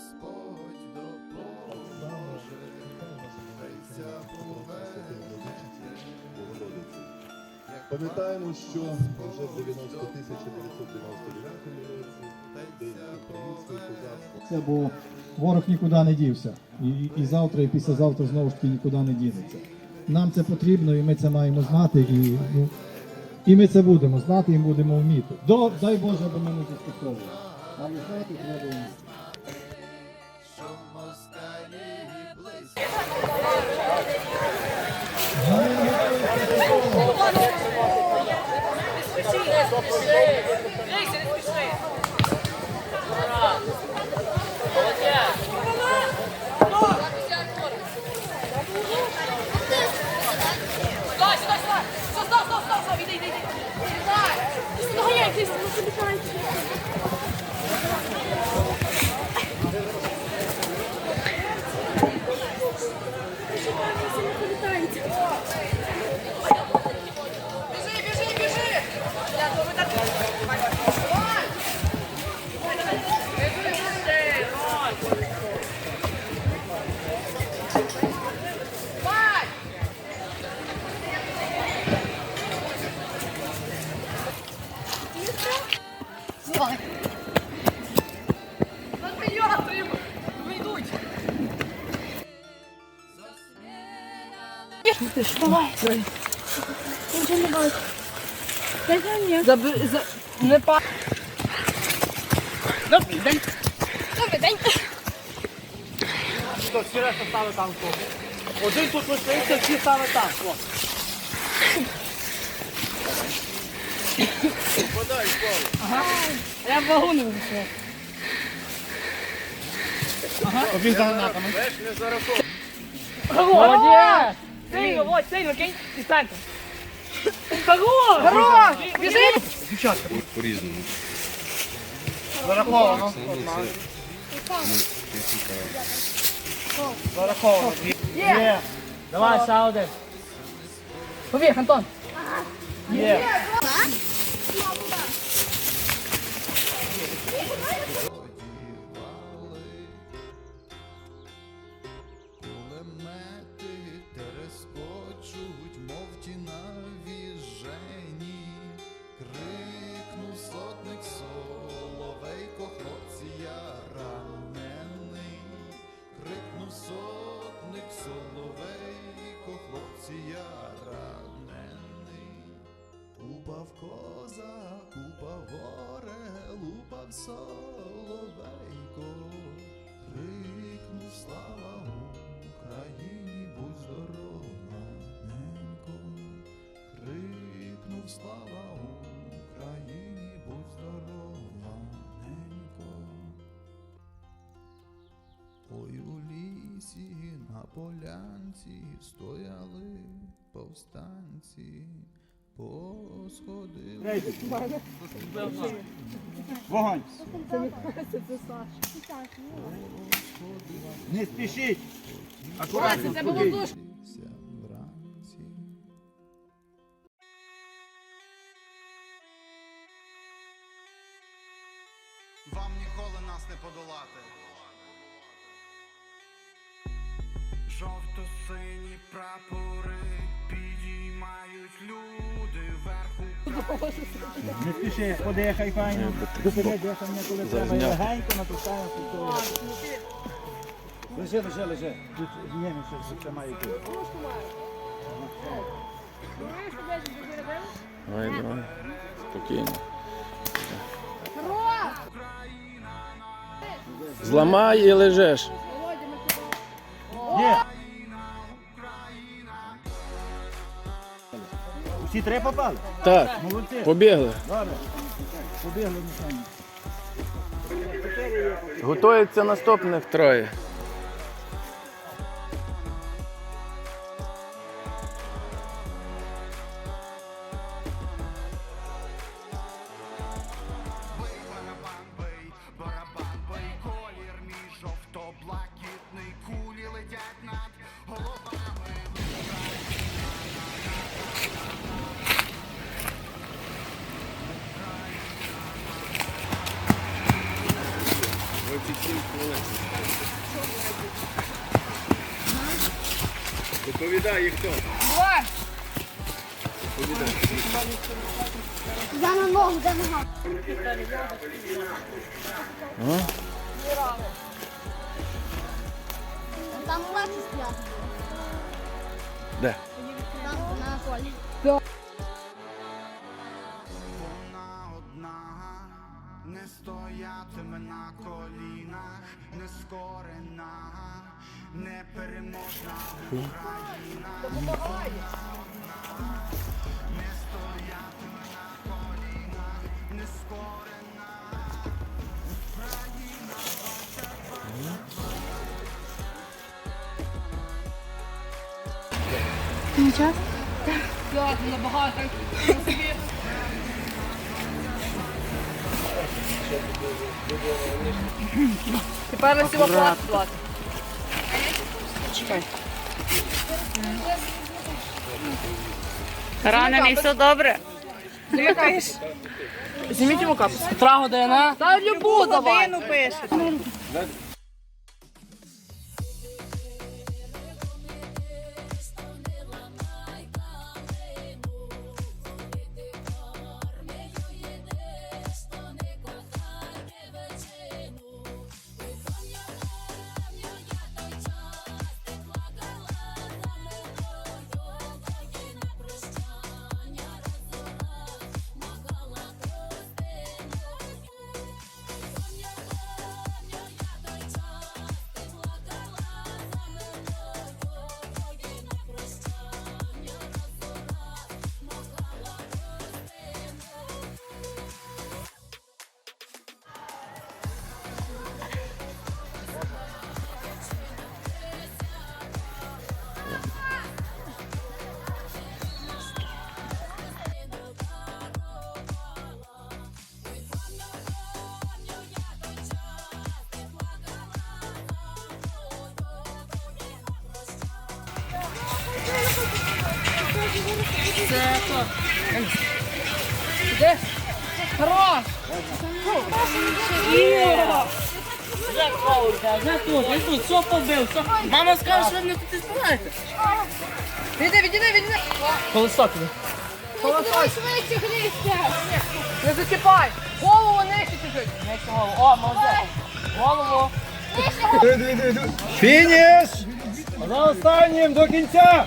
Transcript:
Господь допоможе, Хайся Пам'ятаємо, що вже в 90 1999 році День українського козацтва Це бо ворог нікуди не дівся. І, і завтра, і післязавтра знову ж таки нікуди не дінеться. Нам це потрібно, і ми це маємо знати, і, ну, і ми це будемо знати, і будемо вміти. До, дай Боже, аби ми не застосовували. Але знати треба вміти. Obrigado. Давай. Я вже не бачу. Дай мені. Заби... За... Не па... Добрий день. Добрий день. Що, всі решта стали там. Один тут лишився, всі стали там, хлопці. Я вагу не вийшов. Він за. Молодець! Сильно, вот, сильно, кинь і станьте. Хорош! Хорош! Біжи! Дівчатка. По-різному. Зараховано. Зараховано. Є. Давай, ще один. Побіг, Антон. Є. Я ранений. Упав козак, упав орел, упав соловейко, крикнув слава Україні, будь здорова, ненько, крикнув слава Україні, будь здорова, ненько. Ой у лісі на полянці стояли повстанці, посходили. Вогонь. Не спішіть. Акуратно. Це було дуже. Ся. Вам ніколи нас не подолати. Жовто-сині прапори Не спіши, подихай файно. Зупини дихання, коли треба. І легенько натискаємо тут. Лежи, лежи, лежи. Тут ні, ну що це має бути. Давай, давай. Спокійно. Зламай і лежиш. Усі три попали? Так, Молодці. побігли. Добре. Побігли на самі. Готується наступних троє. Їх хто? Давай. Я на ногу, де нога. Там легше стояти. Де? Там на полі. Колінах, не скорена, непереможна Україна. Не стоятиме на колінах, не скорена. Ладно, набагато. Тепер на цього плат. Чекай. Ранений, все добре. Зніміть йому капу. Трагу ДНА. Та любу давай. пише. Де? Хорош. Мама скаже, що ви не тут співаєте. Відійди, відійди, відійди. Швидше грізьте. Не зачіпай. Голову нижче чуть-чуть. Нижче голову. О, молодець. Голову. Фініш! За останнім до кінця!